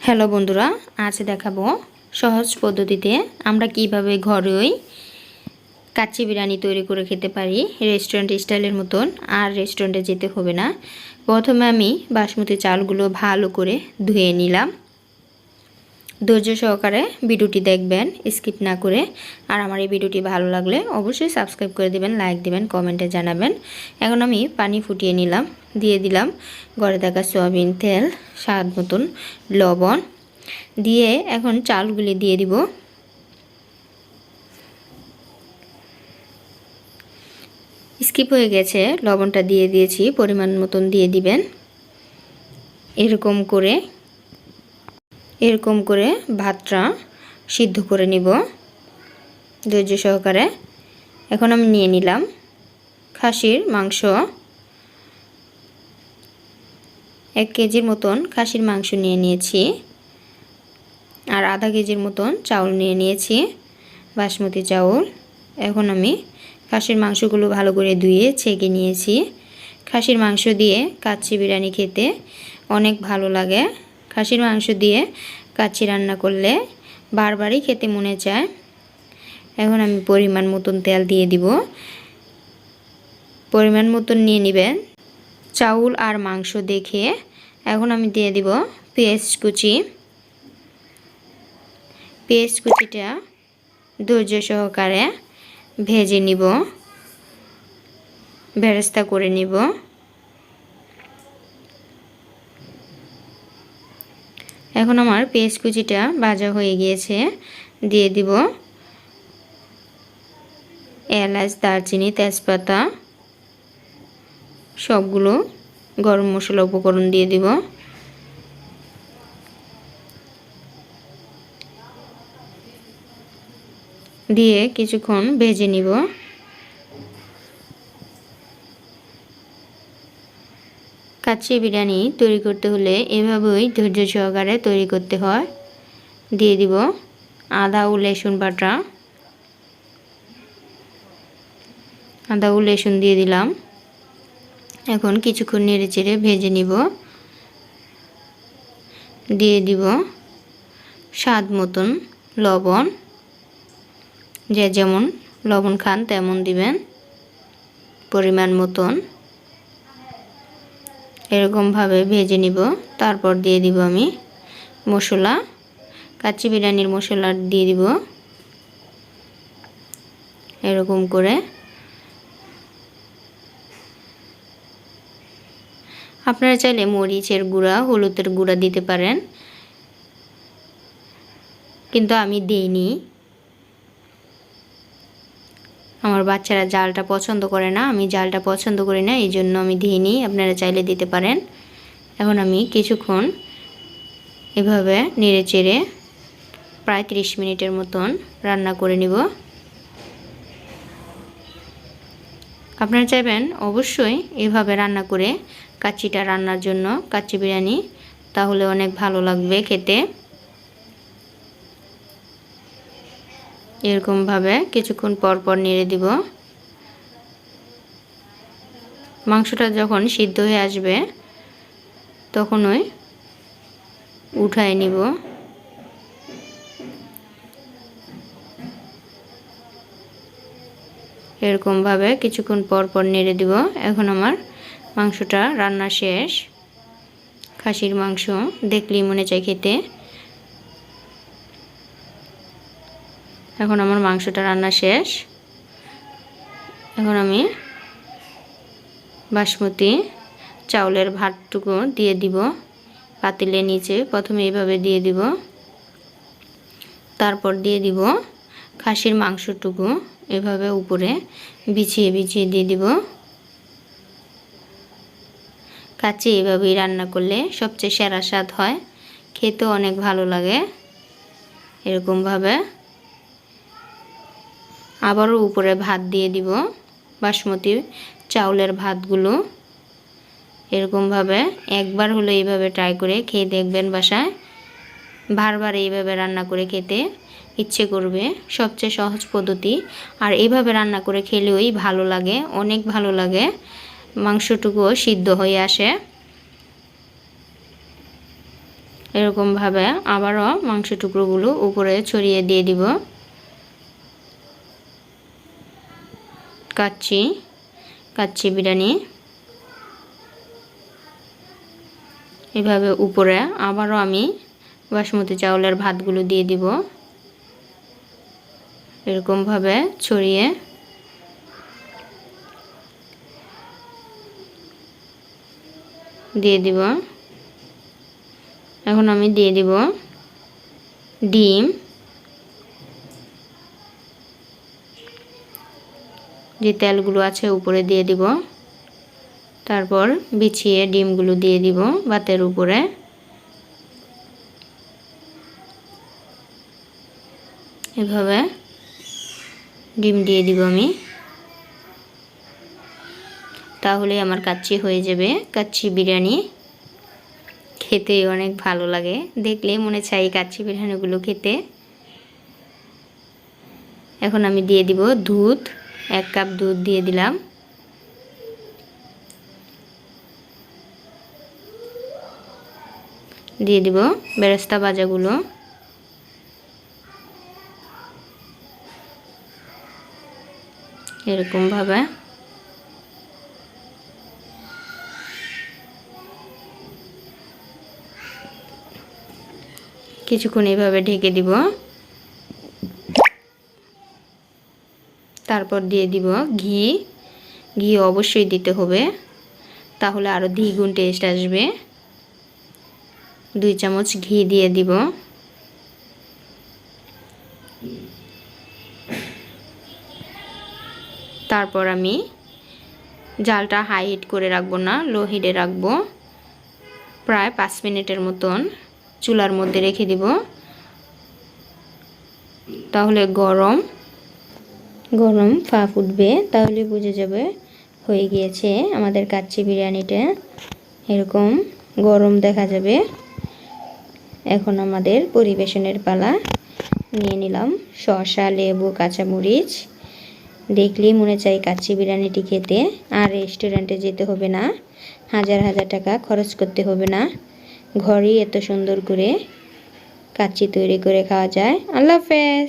Hello বন্ধুরা, আজ দেখাবো সহজ পদ্ধতিতে আমরা কীভাবে ঘরেই কাচ্চি বিরিয়ানি তৈরি করে খেতে পারি রেস্টুরেন্ট স্টাইলের মতন, আর রেস্টুরেন্টে যেতে হবে না। প্রথমে আমি বাসমতি চালগুলো ভালো করে ধুয়ে নিলাম। ধৈর্য সহকারে ভিডিওটি দেখবেন, স্কিপ না করে। আর আমার এই ভিডিওটি ভালো লাগলে অবশ্যই সাবস্ক্রাইব করে দেবেন, লাইক দিবেন, কমেন্টে জানাবেন। এখন আমি পানি ফুটিয়ে নিলাম, দিয়ে দিলাম ঘরে থাকা সয়াবিন তেল, স্বাদ মতন লবণ। দিয়ে এখন চালগুলি দিয়ে দিব। স্কিপ হয়ে গেছে, লবণটা দিয়ে দিয়েছি, পরিমাণ মতন দিয়ে দিবেন। এরকম করে এরকম করে ভাতটা সিদ্ধ করে নিব ধৈর্য সহকারে। এখন আমি নিয়ে নিলাম খাসির মাংস। এক কেজির মতন খাসির মাংস নিয়ে নিয়েছি আর আধা কেজির মতন চাউল নিয়ে নিয়েছি, বাসমতি চাউল। এখন আমি খাসির মাংসগুলো ভালো করে ধুয়ে ছেঁকে নিয়েছি। খাসির মাংস দিয়ে কাচ্চি বিরিয়ানি খেতে অনেক ভালো লাগে। খাসির মাংস দিয়ে কাচ্চি রান্না করলে বারবারই খেতে মনে চায়। এখন আমি পরিমাণ মতন তেল দিয়ে দিব। পরিমাণ মতন নিয়ে নেবেন। চাউল আর মাংস দেখে এখন আমি দিয়ে দিব পেঁয়াজ কুচি। পেঁয়াজ কুচিটা ধৈর্য সহকারে ভেজে নিব। বেরেস্তা করে নিব। এখন আমার পেঁয়াজ কুচিটা ভাজা হয়ে গিয়েছে, দিয়ে দিব এলাচ, দারচিনি, তেজপাতা, সবগুলো গরম মশলা উপকরণ দিয়ে দিব। দিয়ে কিছুক্ষণ ভেজে নিব। কাচ্চি বিরিয়ানি তৈরি করতে হলে এভাবেই ধৈর্য সহকারে তৈরি করতে হয়। দিয়ে দিব আদা ও লেসুন বাটা। আদা ও লেসুন দিয়ে দিলাম। এখন কিছুক্ষণ নেড়ে চেড়ে ভেজে নিব। দিয়ে দিব স্বাদ মতন লবণ। যে যেমন লবণ খান তেমন দিবেন। পরিমাণ মতন। এরকমভাবে ভেজে নিব। তারপর দিয়ে দিব আমি মশলা। কাচ্চি বিরিয়ানির মশলা দিয়ে দিব। এরকম করে। আপনারা চাইলে মরিচের গুঁড়া, হলুদের গুঁড়া দিতে পারেন। কিন্তু আমি দিইনি। আমার বাচ্চারা জালটা পছন্দ করে না, আমি জালটা পছন্দ করি না, এই জন্য আমি দিইনি আপনারা চাইলে দিতে পারেন। এখন আমি কিছুক্ষণ এভাবে নেড়ে চেড়ে প্রায় 30 মিনিটের মতন রান্না করে নিব। আপনারা চাইবেন অবশ্যই এভাবে রান্না করে কাচ্চিটা রান্নার জন্য কাচ্চি বিরিয়ানি, তাহলে অনেক ভালো লাগবে খেতে। এরকমভাবে কিছুক্ষণ পর পর নেড়ে দিব। মাংসটা যখন সিদ্ধ হয়ে আসবে তখন ওই উঠায় নিব। এরকমভাবে কিছুক্ষণ পর পর নেড়ে দিব। এখন আমার মাংসটা রান্না শেষ। খাসির মাংস দেখলেই মনে চাই খেতে। এখন আমার মাংসটা রান্না শেষ। এখন আমি বাসমতি চাউলের ভাতটুকু দিয়ে দিব। পাতিলের নিচে প্রথমে এইভাবে দিয়ে দিব। তারপর দিয়ে দিব খাসির মাংসটুকু এভাবে উপরে বিছিয়ে বিছিয়ে দিয়ে দিব। কাছে এভাবেই রান্না করলে সবচেয়ে সেরা স্বাদ হয়। খেতে অনেক ভালো লাগে। এরকমভাবে আবারও উপরে ভাত দিয়ে দিব, বাসমতি চাউলের ভাতগুলো। এরকমভাবে একবার হলো এইভাবে ট্রাই করে খেয়ে দেখবেন বাসায়। বারবার এইভাবে রান্না করে খেতে ইচ্ছে করবে, সবচেয়ে সহজ পদ্ধতি। আর এইভাবে রান্না করে খেলেওই ভালো লাগে, অনেক ভালো লাগে। মাংসটুকুও সিদ্ধ হয়ে আসে। এরকমভাবে আবারও মাংস টুকরোগুলো উপরে ছড়িয়ে দিয়ে দিব। কাচ্চি কাচ্চি বিরিয়ানি। এভাবে উপরে আবারও আমি বাসমতি চাউলের ভাতগুলো দিয়ে দিব। এরকমভাবে ছড়িয়ে দিয়ে দিব। এখন আমি দিয়ে দিব ডিম। যে তেলগুলো আছে উপরে দিয়ে দিব। তারপর বিছিয়ে ডিমগুলো দিয়ে দিব ভাতের উপরে। এভাবে ডিম দিয়ে দিব আমি। তাহলে আমার কাচ্চি হয়ে যাবে, কাচ্চি বিরিয়ানি। খেতে অনেক ভালো লাগে। দেখলে মনে চাই কাচ্চি বিরিয়ানিগুলো খেতে। এখন আমি দিয়ে দিব দুধ। এক কাপ দুধ দিয়ে দিলাম। দিয়ে দিব বেরেস্তা ভাজাগুলো। এরকমভাবে। কিছুক্ষণ এইভাবে ঢেকে দিব। তারপর দিয়ে দিব ঘি। ঘি অবশ্যই দিতে হবে। তাহলে আরও দ্বিগুণ টেস্ট আসবে। দুই চামচ ঘি দিয়ে দিব। তারপর আমি জালটা হাই হিট করে রাখব না লো হিটে রাখব। প্রায় পাঁচ মিনিটের মতন চুলার মধ্যে রেখে দিব। তাহলে গরম। গরম, ফা ফুটবে, তাহলে বুঝে যাবে হয়ে গিয়েছে আমাদের কাচ্চি বিরিয়ানিটা। এরকম গরম দেখা যাবে। এখন আমাদের পরিবেশনের পালা। নিয়ে নিলাম শসা, লেবু, কাঁচামরিচ। দেখলেই মনে চাই কাচ্চি বিরিয়ানিটি খেতে। আর রেস্টুরেন্টে যেতে হবে না। হাজার হাজার টাকা খরচ করতে হবে না। ঘরেই এত সুন্দর করে কাচ্চি তৈরি করে খাওয়া যায়। আল্লাহ হাফেজ।